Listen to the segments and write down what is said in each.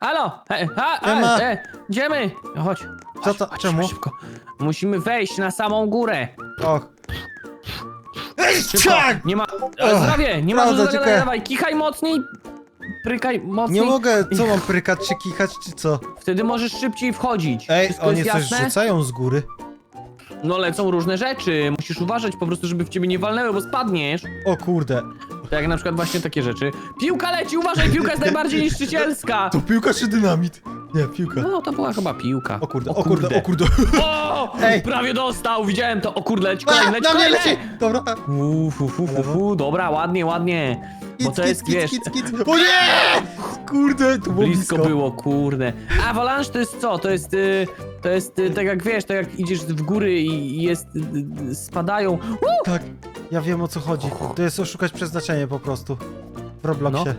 Halo! E, a, Siema. a, e, idziemy! Chodź. Co to- chodź, czemu? Szybko. Musimy wejść na samą górę. Och. Ej, Szybko. tak! Nie ma... Och, O, zdrowie! Nie ma prawda, dużo dziękuję. dawaj, kichaj mocniej. Prykaj mocniej. Nie mogę, co mam prykać czy kichać, czy co? Wtedy możesz szybciej wchodzić. Ej, Wszystko oni jest coś jasne? rzucają z góry. No lecą różne rzeczy. Musisz uważać po prostu, żeby w ciebie nie walnęły, bo spadniesz. O kurde. Tak jak na przykład właśnie takie rzeczy. Piłka leci, uważaj, piłka jest najbardziej niszczycielska. To piłka czy dynamit? Nie, piłka. No, to była chyba piłka. O kurde, o kurde, o kurde. O! Ej. Prawie dostał, widziałem to. O kurde, leci A, kolejny, leci na mnie kolejny. leci! Dobra. Uf, uf, uf, uf, uf, dobra, ładnie, ładnie. Bo to jest, wiesz, kic, kic. O nie! Kurde, to było blisko blisko. było, kurde. Avalanche to jest co? To jest, y, to jest y, tak jak wiesz, tak jak idziesz w góry i jest, y, y, spadają. Tak, ja wiem o co chodzi. To jest oszukać przeznaczenie po prostu. W Robloxie.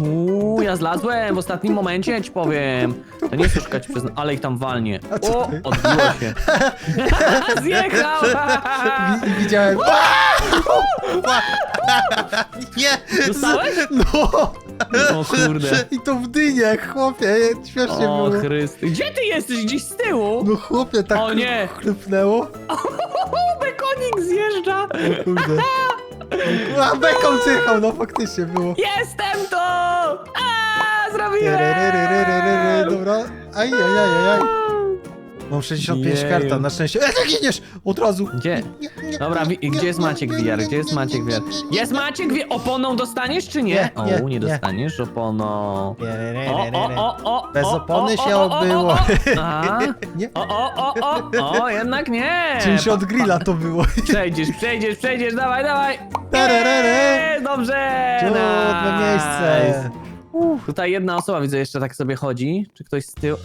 Uuu, ja zlazłem w ostatnim momencie, ci powiem. To nie jest szukać przez... Ale ich tam walnie. A co O, ty? odbiło się. Zjechał! Wi- Widziałem. Nie! Dostałeś? No! O kurde. I to w dynie, chłopie, śmiesznie O było. Chrysty. Gdzie ty jesteś? Gdzieś z tyłu? No chłopie, tak O nie. chrypnęło. O, bekonik zjeżdża! Kurde. A, bekon zjechał, no faktycznie było. Jestem tu! A, zrobiłem! Dobra. Aj, aj, aj, aj. Mam 65 Jeju. karta, na szczęście. E, ty giniesz! Od razu. Gdzie? Nie, nie, Dobra, wi- nie, gdzie jest nie, Maciek nie, VR? Gdzie jest Maciek VR? Jest Maciek VR? Oponą dostaniesz czy nie? Nie, nie, O, nie nie. dostaniesz oponą. Nie, nie, nie, O, nie, o, nie. o, o, Bez o, opony o, się o, o, obyło. o, o. A? Nie? O, o, o, o, o, jednak nie. Czymś od grilla to było. Przejdziesz, przejdziesz, przejdziesz, dawaj, dawaj. Tararara. Eee, Dobrze. Cudne miejsce. Uff, Tutaj jedna osoba widzę jeszcze tak sobie chodzi. Czy ktoś z tyłu?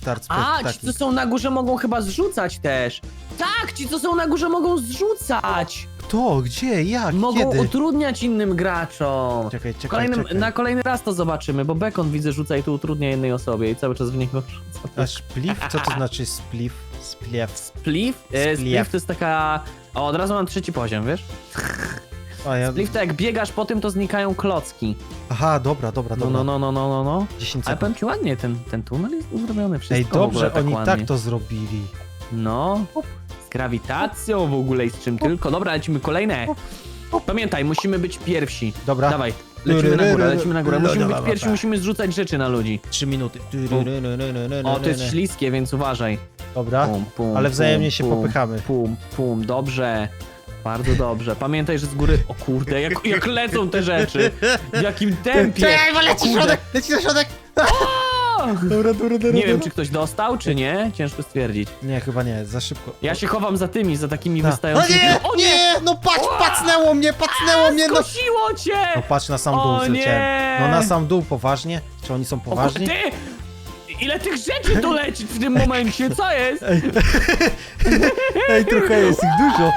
Start A, ci taki. co są na górze mogą chyba zrzucać też. Tak, ci co są na górze mogą zrzucać. Kto? Gdzie? Jak? Mogą Kiedy? utrudniać innym graczom. Czekaj, czekaj, Kolejnym, czekaj. na kolejny raz to zobaczymy, bo Bekon widzę rzuca i tu utrudnia jednej osobie i cały czas w niego rzuca. A spliff? Co to znaczy spliff? Spliff. Spliff? E, Spliff. Spliff to jest taka... O, od razu mam trzeci poziom, wiesz? A ja... Spliff to jak biegasz po tym, to znikają klocki. Aha, dobra, dobra, No, dobra. no, no, no, no, no, no. 10 Ale sekund. powiem ci ładnie, ten, ten tunel jest zrobiony, wszystko Ej, w ogóle dobrze, tak oni ładnie. tak to zrobili. No, z grawitacją w ogóle i z czym tylko. Dobra, lecimy kolejne. Pamiętaj, musimy być pierwsi. Dobra. Dawaj, lecimy na górę, lecimy na górę. Musimy być pierwsi, musimy zrzucać rzeczy na ludzi. 3 minuty. O, to jest śliskie, więc uważaj. Dobra, Pum, pum, ale wzajemnie pum, się pum, popychamy. Pum, pum, dobrze. Bardzo dobrze. Pamiętaj, że z góry... O kurde, jak, jak lecą te rzeczy. W jakim tempie. Czekaj, bo leci środek! Leci na środek! Dobra, dobra, dobra. Nie wiem, czy ktoś dostał, czy nie. Ciężko stwierdzić. Nie, chyba nie, za szybko. Ja się chowam za tymi, za takimi Ta. O wystającymi. nie, O nie, no patrz, pacnęło mnie, pacnęło mnie, no. Skosiło cię! No patrz, na sam dół O zleciałem. nie! No na sam dół, poważnie? Czy oni są O, poważni? ty! Ile tych rzeczy tu leci w tym momencie? Co jest? Ej, ej, trochę jest ich dużo.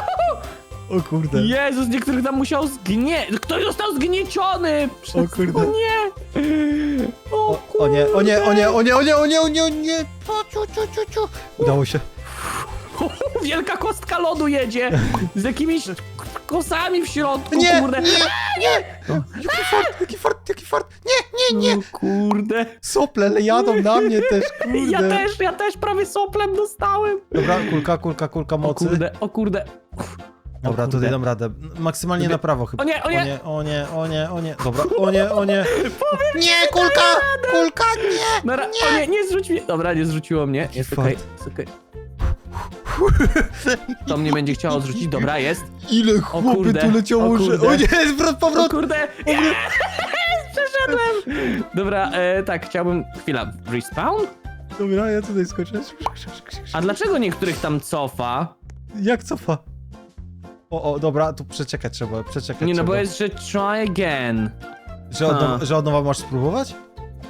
O kurde. Jezus, niektórych tam musiał zgnie... Ktoś został zgnieciony! Przez... O kurde. O nie! O, O, o nie, o nie, o nie, o nie, o nie, o nie, o nie, o nie. O, ciu, ciu, ciu, ciu. Udało się. Wielka kostka lodu jedzie! Z jakimiś kosami w środku, Nie, kurde! nie, nie. Jaki fart, jaki fart, jaki fart. Nie, nie, nie. O kurde! Sople le- jadą na mnie też, kurde. Ja też, ja też prawie soplem dostałem! Dobra, kulka, kulka, kulka O mocy. kurde, o kurde. Dobra, tutaj dam radę. Maksymalnie na prawo chyba. O nie, o nie. O nie, o nie, o nie, o nie. Dobra, o nie, o nie. Nie, kulka, kulka, nie. Dobra, o nie, nie zrzuć mnie. Dobra, nie zrzuciło mnie. Jest okej, jest okej. To mnie będzie chciało zrzucić, dobra, jest. Ile chłopy kurde, tu leciało, o że... kurde. O nie, zwrot, O powrót. kurde, jest, przeszedłem. Dobra, e, tak, chciałbym, chwila, respawn? Dobra, ja tutaj skoczę. A dlaczego niektórych tam cofa? Jak cofa? O, o, dobra, tu przeczekać trzeba, przeczekać Nie, no trzeba. bo jest, że try again. Że od, nowa, A. że od nowa masz spróbować?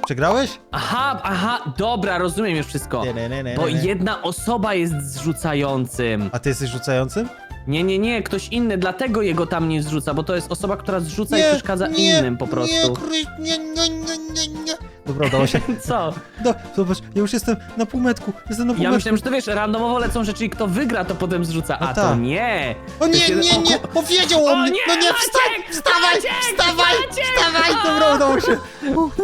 Przegrałeś? Aha, aha, dobra, rozumiem już wszystko. Nie, nie, nie, nie, Bo nie. jedna osoba jest zrzucającym. A ty jesteś rzucającym? Nie, nie, nie, ktoś inny, dlatego jego tam nie zrzuca, bo to jest osoba, która zrzuca i przeszkadza nie, innym po prostu. Nie, Kry... nie, nie, nie, nie, nie. Dobra, udało się. Co? No, zobacz, ja już jestem na półmetku, jestem na Ja półmetku. myślałem, że to wiesz, randomowo lecą rzeczy i kto wygra, to potem zrzuca, No a to tak. nie! O nie, nie, nie, ku- powiedział o O mnie! nie, no nie, wstań, Maciek! wstawaj, Maciek! wstawaj, Maciek! wstawaj! Dobra, udało się. Uff.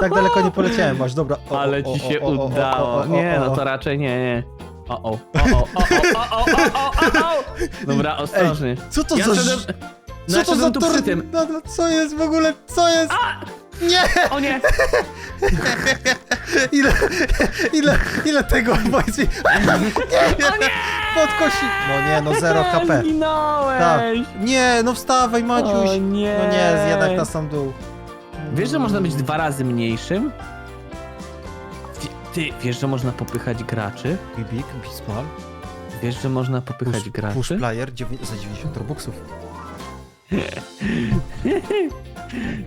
Tak daleko nie poleciałem, masz, dobra. O, Ale o, ci się o, o, o, o, udało. o, o, Nie, o. no to raczej nie, nie. O, o, o, o, o, o. Dobra, ostrożnie. Co to Ja za... szedłem, ż- no ja Co to za szedłem tu przy tym. No, no, co jest w ogóle, co jest? Nie! O nie! Ile, ile, ile tego, mi. Nie, nie, podkosi. No nie, no zero HP. Tak. Nie, no wstawaj, Maciuś. O nie. No nie, jednak na sam dół. Wiesz, że można być dwa razy mniejszym? Ty, wiesz, że można popychać graczy? Big small. Wiesz, że można popychać Push, graczy? push player dziewię- za 90 robuxów.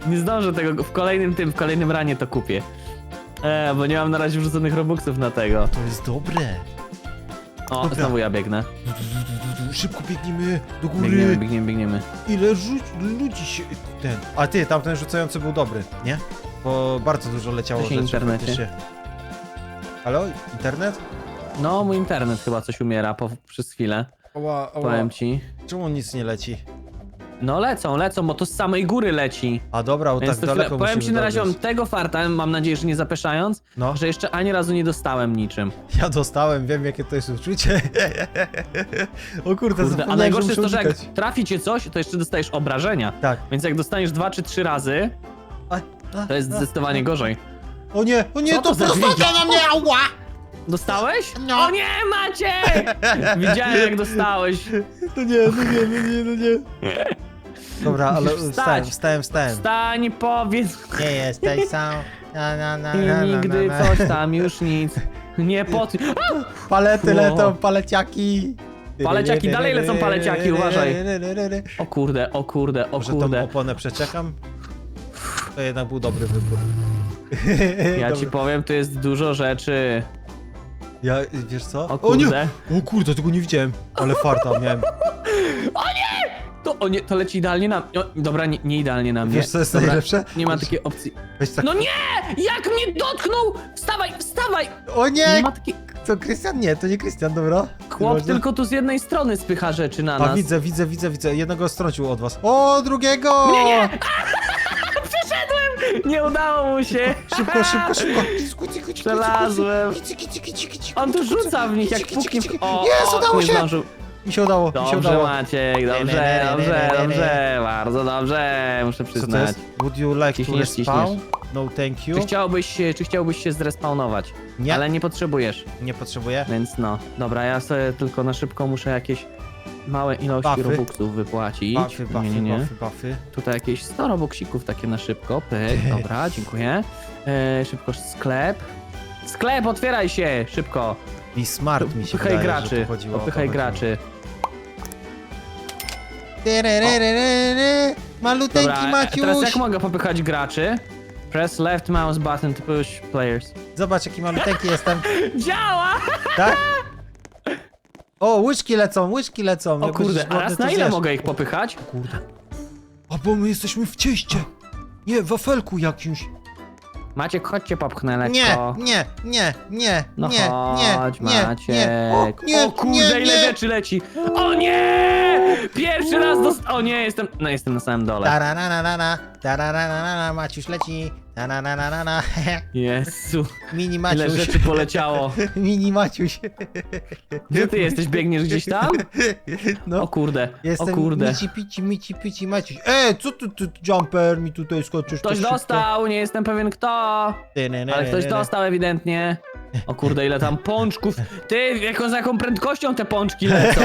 Nie zdążę tego, w kolejnym tym, w kolejnym ranie to kupię. E, bo nie mam na razie wrzuconych robuxów na tego. To jest dobre. O, Dobra. znowu ja biegnę. Szybko biegniemy do góry. Biegniemy, biegniemy, biegniemy. Ile rzuć, ludzi się... ten... A ty, tamten rzucający był dobry, nie? Bo bardzo dużo leciało się rzeczy internecie. faktycznie. Halo? Internet? No, mój internet chyba coś umiera po, przez chwilę. Oła, oła. Powiem ci. Czemu nic nie leci? No lecą, lecą, bo to z samej góry leci. A dobra, bo Więc tak to chwilę, daleko powiem musimy ci na razie mam tego farta, mam nadzieję, że nie zapeszając, No, że jeszcze ani razu nie dostałem niczym. ja dostałem, wiem jakie to jest uczucie. o kurde, Kurde, a najgorsze jest to, muszę że jak unikać. trafi cię coś, to jeszcze dostajesz obrażenia. Tak. Więc jak dostaniesz dwa czy trzy razy, A, a, to jest a, zdecydowanie gorzej. O nie, o nie, Co to to za prosto dźwięki? na mnie, ała! Dostałeś? No. O nie, macie! Widziałem jak dostałeś. No nie, no nie, no nie, no nie. Dobra, ale Musisz wstałem, wstać. wstałem, wstałem. Wstań, powiedz Nie jesteś sam. Na, na, na, na, na, nigdy na, na. coś tam już nic. Nie pot... Palety Wow. lecą, paleciaki. Paleciaki, dalej lecą paleciaki, uważaj. O kurde, o kurde, o Może tą kurde. oponę przeczekam? To jednak był dobry wybór. Ja ci Dobra. powiem, tu jest dużo rzeczy. Ja, wiesz co? O O nie! O kurde, tego nie widziałem. Ale farta miałem. To, o nie, to leci idealnie na... O, dobra, nie, nie idealnie na mnie. Wiesz co jest Dobra, najlepsze? Nie ma takiej opcji. Weź tak... No nie! Jak mnie dotknął! Wstawaj, wstawaj! O Nie nie! ma takiej... To Krystian? Nie, to nie Krystian, dobra? Chłop tylko tu z jednej strony spycha rzeczy na A nas. widzę, widzę, widzę, widzę. Jednego strącił od was. O, drugiego! Nie, nie! Nie udało mu się! Szybko, szybko, szybko. Znalazłem. ciku, On tu rzuca w nich jak pukiem. ciku. O, Jest, o, udało nie się! zdążył. Mi się udało, mi się Dobrze udało. Maciek, dobrze, dobrze, dobrze, bardzo dobrze, muszę Co to przyznać. jest? Would you like to Ciśniesz, respawn? No thank you. Czy chciałbyś, się- czy chciałbyś się zrespawnować? Nie, Ale nie potrzebujesz, nie potrzebuję. więc no. Dobra, ja sobie tylko na szybko muszę jakieś małe ilości Buffy. robuxów wypłacić. Buffy, buffy, nie, nie, nie. buffy, buffy. Tutaj jakieś 100 robuxików takie na szybko, pyk, dobra, dziękuję. E, szybko sklep. Sklep, otwieraj się, szybko. Be smart mi się Popychaj wydaje, że graczy, tu chodziło o to chodziło. graczy. Maluteńki Dobra, a teraz jak mogę popychać graczy? Press left mouse button to push players. Zobacz jaki maluteńki jestem, Działa! tak? O, łyżki lecą, łyżki lecą. O Jak kurde, a głodny, raz to na ile zjesz. mogę ich popychać? Kurde. A bo my jesteśmy w cieście. Nie, wafelku jakimś. Maciek, chodźcie popchnę lekko. Nie, nie, nie, nie, No nie, chodź, nie, nie, Maciek. nie. O, nie, o kurde, nie, ile nie. rzeczy leci. O nie! Pierwszy raz dost... O nie, jestem... No jestem na samym dole. Tarananana, tarananana, Maciuś leci. Tarananana, Jezu, mini ile Maciuś. rzeczy poleciało. Mini Maciuś. Gdzie ty jesteś? Biegniesz gdzieś tam? No. O kurde, Jestem o kurde. mici pici, mici pici Maciuś. E, co ty, ty, jumper mi tutaj skoczysz? Ktoś to szybko? dostał, nie jestem pewien kto. Ale ktoś dostał ewidentnie. O kurde, ile tam pączków. Ty, jaką, z jaką prędkością te pączki lecą?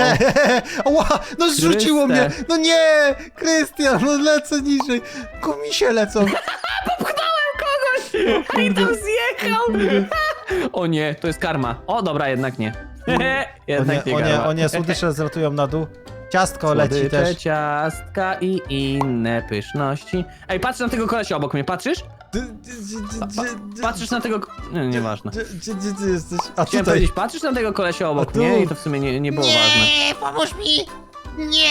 Ła, no zrzuciło Chryste. mnie! No nie! Krystian, no lecę niżej! Komisie lecą! I tam zjechał! O nie, to jest karma. O dobra, jednak nie. O jednak nie, nie, o nie, karma. o nie, słodycze zlatują na dół. Ciastko leci Słodycze, też. ciastka i inne pyszności. Ej, patrz na tego kolesia obok mnie, patrzysz? Patrzysz na tego... Nie, nieważne. Gdzie, gdzie, gdzie ty jesteś? A Chciałem tutaj. powiedzieć, patrzysz na tego kolesia A obok tu? mnie i to w sumie nie, nie było ważne. Nie, pomóż mi! Nie!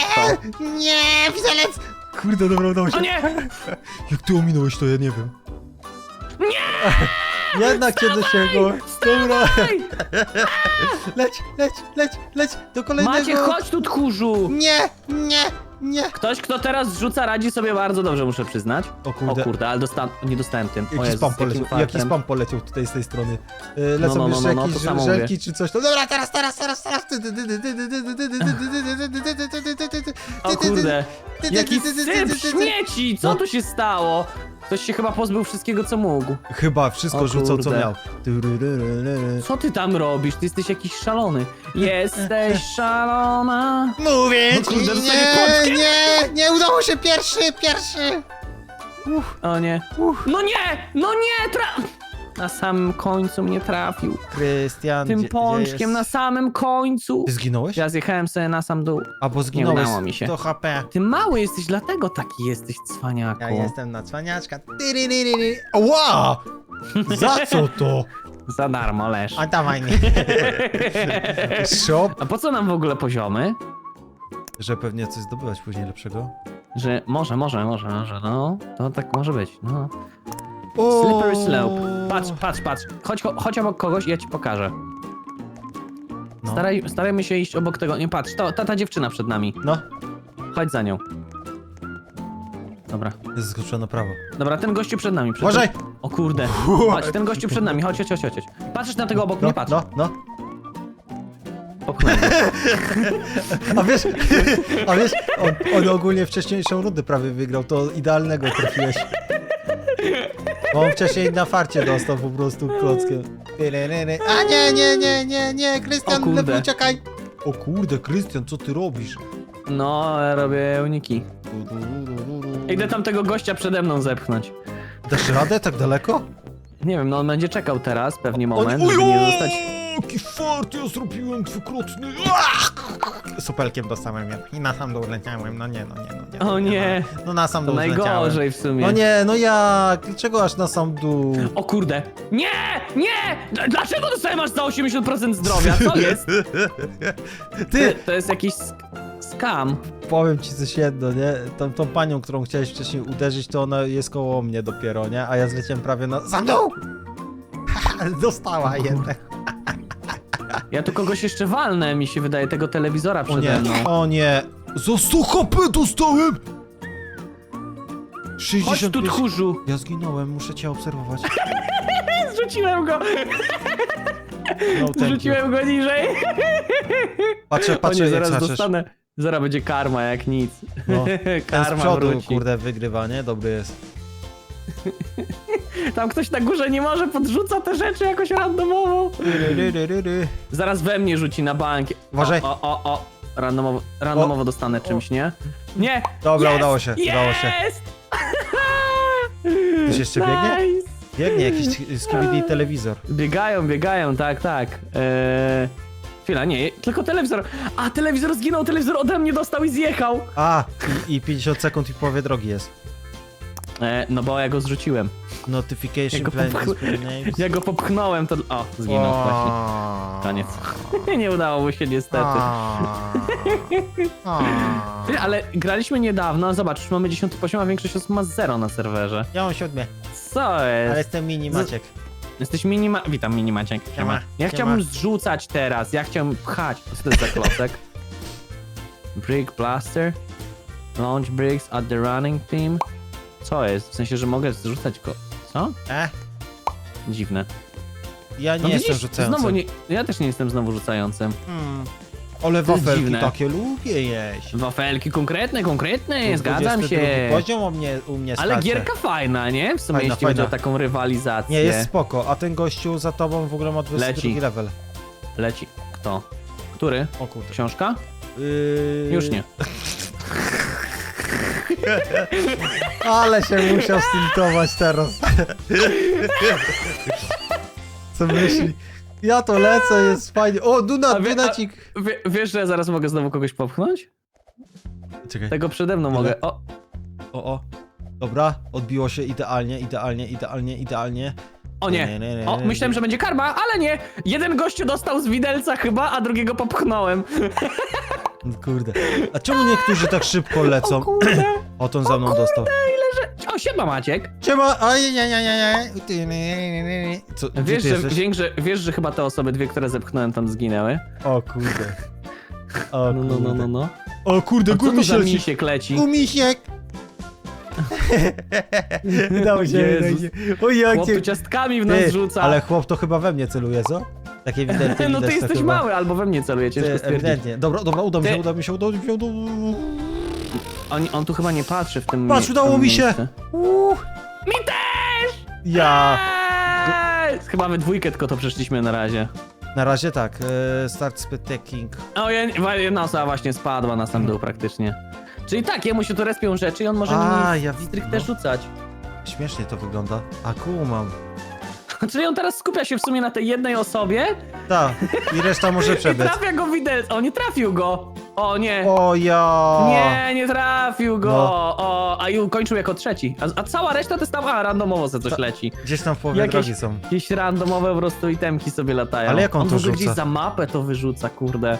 Nie! Widelec! Kurde, dobra, udało się. O nie! Jak ty ominąłeś to, ja nie wiem. Nie! Jednak cię dosięgło. Dobra. Leć, leć, leć, leć do kolejnego. Macie, chodź tu, tchórzu! Nie, nie, nie. Ktoś, kto teraz zrzuca, radzi sobie bardzo dobrze, muszę przyznać. O O kurde. kurde, ale nie dostałem tym. o Jaki Jezus, spam jakim poleciał, fartem. jaki spam poleciał tutaj z tej strony. Yy, lecą no, no, jeszcze no, no, jakieś to samo żelki czy coś. No dobra, teraz, teraz, teraz, teraz. O kurde. Jaki syp śmieci! Co No. tu się stało? Ktoś się chyba pozbył wszystkiego, co mógł. Chyba wszystko O rzucał, co kurde. miał. Co ty tam robisz? Ty jesteś jakiś szalony. Jesteś szalona. Mówię No kurde, ci, dostanie nie, pączkę. Nie, nie udało się pierwszy, pierwszy. O nie. No nie! No nie! Tra... Na samym końcu mnie trafił. Krystian, Tym gdzie- pączkiem na samym końcu. Ty zginąłeś? Ja zjechałem sobie na sam dół. Albo zginąłeś. udało mi się. To HP. Ty mały jesteś, dlatego taki jesteś cwaniaku. Ja jestem na cwaniaczka. Tyryryryry. Ła! Za co to? Za darmo leż. A dawaj. Shop. A po co nam w ogóle poziomy? Że pewnie coś zdobywać później lepszego. Że może, może, może, może, no. To tak może być, no. O! Slippery slope. Patrz, patrz, patrz. Chodź, cho- chodź obok kogoś i ja ci pokażę. No. Staraj, starajmy się iść obok tego. Nie patrz, to, ta, ta dziewczyna przed nami. No, Chodź za nią. Dobra. jest skoczyła na prawo. Dobra, ten gościu przed nami. Przed Uważaj! O kurde. Chodź, ten gościu przed nami. Chodź, chodź, chodź, chodź. Patrzysz na tego obok No, mnie, patrz. no, no. Popchnąłem go. A wiesz, a wiesz, on, on ogólnie wcześniejszą rundę prawie wygrał, to idealnego trafiłeś. Bo on wcześniej na farcie dostał po prostu klockiem. A nie, nie, nie, nie, nie, O Krystian, kurde. lepiej uciekaj. O kurde, Krystian, co ty robisz? No, robię uniki. Idę tam tego gościa przede mną zepchnąć. Dasz radę tak daleko? Nie wiem, no on będzie czekał teraz, pewnie moment, żeby nie zostać... Jaki fart ja zrobiłem dwukrotny. Supelkiem dostałem ja i na sam dół leciałem, no nie, no nie, no nie. O nie, No na sam dół najgorzej w sumie. No nie, no jak? Dlaczego aż na sam dół? O kurde. Nie! Nie! Dl- Dlaczego dostałem aż za 80% zdrowia? Co jest? Ty, To jest jakiś sk skam. powiem ci coś jedno, nie? Tą, tą panią, którą chciałeś wcześniej uderzyć, to ona jest koło mnie dopiero, nie? A ja zleciałem prawie na sam dół! Dostała jednak. Ja tu kogoś jeszcze walnę, mi się wydaje, tego telewizora O przede nie, mną. o nie. 100 HP dostałem! Chodź 65... tu, tchórzu! Ja zginąłem, muszę cię obserwować. Zrzuciłem go! No, thank you. Zrzuciłem go niżej! Patrzę, O patrzę, nie, jak zaraz dostanę. Zaraz będzie karma jak nic. No. Ten z karma przodu, wróci. kurde, wygrywa, nie? Dobry jest. Tam ktoś na górze nie może, podrzuca te rzeczy jakoś randomowo. Zaraz we mnie rzuci na bank. Uważaj. O, o, o. Randomowo, randomowo dostanę czymś, nie? Nie! Dobra, Jest! udało się, udało się. Jest! Ktoś jeszcze biegnie? Nice. Biegnie jakiś skibidi telewizor. Biegają, biegają, tak, tak. Eee... Chwila, nie, tylko telewizor. A, telewizor zginął, telewizor ode mnie dostał i zjechał. A, i, i 50 sekund i połowie drogi jest. E, no bo ja go zrzuciłem. Notification Ja go plan popch-. Ja go popchnąłem, to... O, zginął właśnie. Koniec. Nie udało mu się niestety. Ty, ale graliśmy niedawno, zobacz, już mamy 10 poziom, a większość osób ma 0 na serwerze. Ja mam siódme, Co ale jest? jestem mini Maciek. Jesteś minima... Witam, mini Maciek. Siema, Ja siema. chciałbym zrzucać teraz, ja chciałbym pchać. Co to jest za klocek? Brick Blaster. Launch bricks at the running team. Co jest? W sensie, że mogę zrzucać go... Co? E? Dziwne. Ja nie No jestem widzisz, rzucającym. Znowu nie... Ja też nie jestem znowu rzucającym. Hmm. Ale jest wafelki dziwne. takie lubię jeść. Wafelki konkretne, konkretne, Tu zgadzam 22 się. poziom u mnie, u mnie Ale skacze. gierka fajna, nie? W sumie Fajna, jeśli chodzi o fajna. taką rywalizację. Nie, jest spoko, a ten gościu za tobą w ogóle ma 22 Leci. level. Leci. Kto? Który? O kurde. Książka? Yy... Już nie. Ale się musiał stiltować teraz. Co myśli? Ja to lecę, jest fajnie. O, Duna, A wie- Dunacik. Wie, wiesz, że ja zaraz mogę znowu kogoś popchnąć? Czekaj. Tego przede mną mogę. O, O, o. Dobra, odbiło się idealnie, idealnie, idealnie, idealnie. o nie. O, myślałem, że będzie karma, ale nie. Jeden gościu dostał z widelca chyba, a drugiego popchnąłem. Kurde. A czemu niektórzy tak szybko lecą? O kurde, O, ten za mną dostał. o siema Maciek. Siema! Oj, nie, nie, nie, nie. Co, gdzie Wiesz ty że, jesteś? wiesz, że, wiesz, że chyba te osoby dwie, które zepchnąłem tam zginęły? O kurde. O No, no, no, no, no. O kurde, A co to za gumisiek misiek leci? Gumisiek! Udało się, Jezus. udało się. O jak Chłop cię... tu ciastkami w nas Ty, rzuca. ale chłop to chyba we mnie celuje, co? Tak ewidentnie No ty to jesteś chyba... mały, albo we mnie celuje, ciężko Ty, stwierdzić. ewidentnie. Dobra, dobra, uda mi się, Ty- uda mi się, uda mi się, uda mi się. On, on tu chyba nie patrzy w tym Patrz, mie- udało mi się! miejscu. Uuu. Mi też! Ja... Eee! Chyba we dwójkę tylko to przeszliśmy na razie. Na razie tak, e, start spectaking. O, ja- jedna osoba właśnie spadła na sam dół praktycznie. Czyli tak, jemu się tu respią rzeczy i on może A, nimi ja widzę, stricte no. rzucać. Śmiesznie to wygląda. A kumam. Czyli on teraz skupia się w sumie na tej jednej osobie Tak, i reszta może i przebiec. trafia go widelec. O, nie trafił go! O, nie! O ja! Nie, nie trafił go! No. O, a i ukończył jako trzeci. A, a cała reszta to jest tam, a randomowo se coś Ta- leci. Gdzieś tam w połowie Jakieś- drogi są. Jakieś randomowe po prostu itemki sobie latają. Ale jak on to w ogóle rzuca? gdzieś za mapę to wyrzuca, kurde.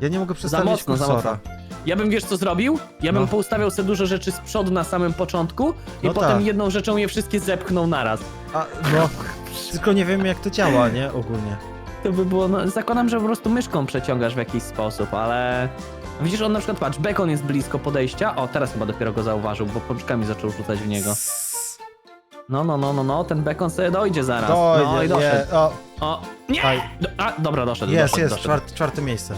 Ja nie mogę przestawić mocno, za kursora. mocno. Ja bym wiesz co zrobił? Ja bym No. poustawiał sobie dużo rzeczy z przodu na samym początku i No potem tak. jedną rzeczą je wszystkie zepchnął naraz. A, no, tylko nie wiem jak to działa, nie? Ogólnie. To by było, no, zakładam, że po prostu myszką przeciągasz w jakiś sposób, ale... Widzisz, on na przykład, patrz, bekon jest blisko podejścia. O, teraz chyba dopiero go zauważył, bo pączkami zaczął rzucać w niego. No, no, no, no, no, ten bekon sobie dojdzie zaraz. Dojdzie, no i doszedł. nie. O, O, nie! Aj. Do, a, dobra, doszedł, jest, doszedł, jest, doszedł. czwarte, czwarte miejsce.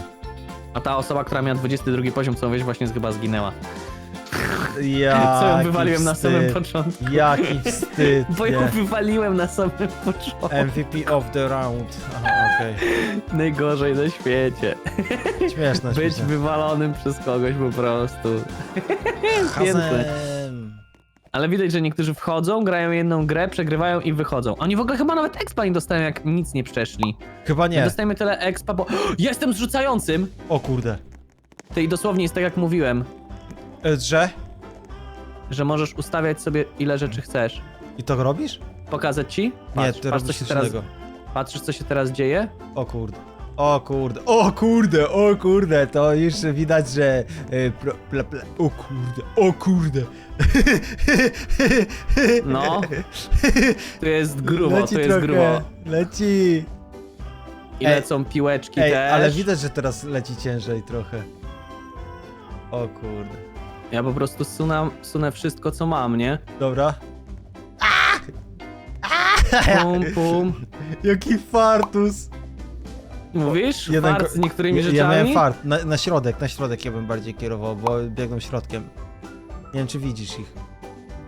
A ta osoba, która miała 22 poziom, co mówisz, właśnie chyba zginęła. Jaki Co ją wywaliłem na samym początku. Jaki wstyd, Bo ją nie. wywaliłem na samym początku. MVP of the round. Aha, okej. Najgorzej na świecie. Śmieszne, Być śmieszne. wywalonym przez kogoś po prostu. Piękne. Hazem. Ale widać, że niektórzy wchodzą, grają jedną grę, przegrywają i wychodzą. Oni w ogóle chyba nawet expa nie dostają, jak nic nie przeszli. Chyba Nie. nie. Dostajemy tyle expa, bo jestem zrzucającym! O kurde. To i dosłownie jest tak jak mówiłem, E, Że? że możesz ustawiać sobie ile rzeczy chcesz. I to robisz? Pokazać ci? Nie, Patrz, ty patrz, co robisz się coś teraz, innego. patrzysz, co się teraz dzieje? O kurde. O kurde, o kurde, o kurde, to już widać, że... y, pro, o kurde, o kurde. No. Tu jest grubo, tu jest grubo. Leci. I Ej, lecą piłeczki Ej, też. ale widać, że teraz leci ciężej trochę. O kurde. Ja po prostu sunę, sunę wszystko, co mam, nie? Dobra. Pum, pum. Jaki fartus. Mówisz? Jeden Fart ko- z niektórymi ja, rzeczami? ja miałem fart, na, na środek, na środek ja bym bardziej kierował, bo biegłem środkiem. Nie wiem, czy widzisz ich.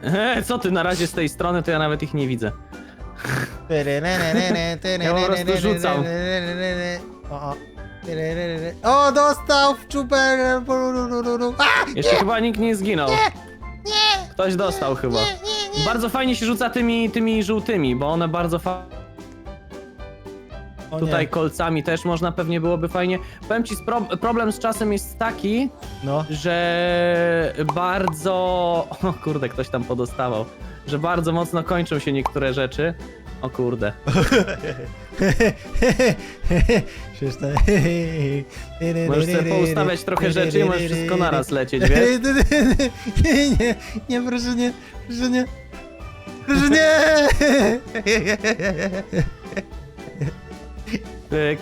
E, Co ty na razie z tej strony, to ja nawet ich nie widzę. Ja po prostu rzucam. O, o. o dostał w czubę. A! Jeszcze chyba nikt nie zginął. Ktoś dostał chyba. Bardzo fajnie się rzuca tymi, tymi żółtymi, bo one bardzo fa... O Tutaj nie. kolcami też można, pewnie byłoby fajnie. Powiem ci, spro... problem z czasem jest taki, No. że bardzo... O kurde, ktoś tam podostawał. Że bardzo mocno kończą się niektóre rzeczy. O kurde. Śmieszne. Możesz sobie poustawiać trochę rzeczy i możesz wszystko naraz lecieć, wiesz? Nie, nie, nie, proszę nie, proszę nie. Proszę nie! Tyk.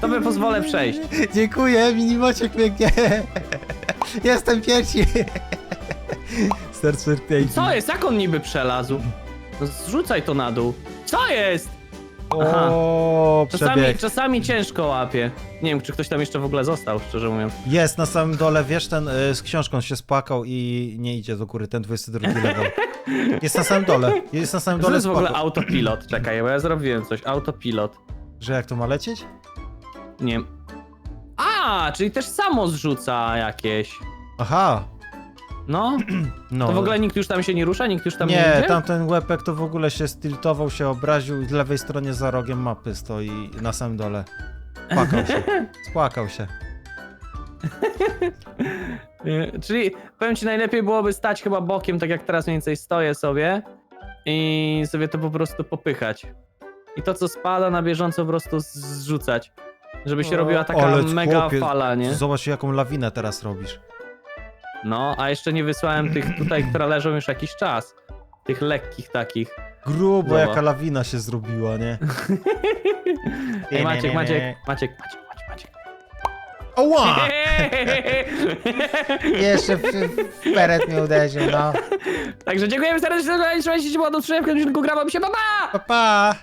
Tobie pozwolę przejść. Dziękuję, minimociek pięknie. Jestem pierwszy. Co jest? Jak on niby przelazł? No zrzucaj to na dół. Co jest? Aha. O, Czasami, przebieg. czasami ciężko łapie. Nie wiem, czy ktoś tam jeszcze w ogóle został, szczerze mówiąc. Jest na samym dole, wiesz, ten y, z książką się spłakał i nie idzie do góry, ten 22 level. Jest na samym dole, jest na samym To dole jest w ogóle spłakał. autopilot. Czekaj, bo ja zrobiłem coś. Autopilot. Że jak to ma lecieć? Nie. A, czyli też samo zrzuca jakieś. Aha, No, no. to w ogóle nikt już tam się nie rusza, nikt już tam nie, Nie, idzie? tamten łepek to w ogóle się stiltował, się obraził i z lewej stronie za rogiem mapy stoi na samym dole. Spłakał się. Spłakał się. Nie, Czyli powiem ci, najlepiej byłoby stać chyba bokiem, tak jak teraz mniej więcej stoję sobie i sobie to po prostu popychać. I to, co spada na bieżąco, po prostu zrzucać. Żeby się robiła taka Ale mega chłopie, fala, nie? Zobacz jaką lawinę teraz robisz. No, a jeszcze nie wysłałem tych tutaj, które leżą już jakiś czas. Tych lekkich takich. Grubo Zobacz. jaka lawina się zrobiła, nie? Ej, Maciek, Maciek, Maciek, Maciek, Maciek, Maciek. Oła! Jeszcze w, w peret mnie uderzył, no. Także dziękujemy serdecznie za oglądanie, trzymajcie się, było do usłyszenia w kolejnym odcinku, grabam się, pa pa! Pa, pa!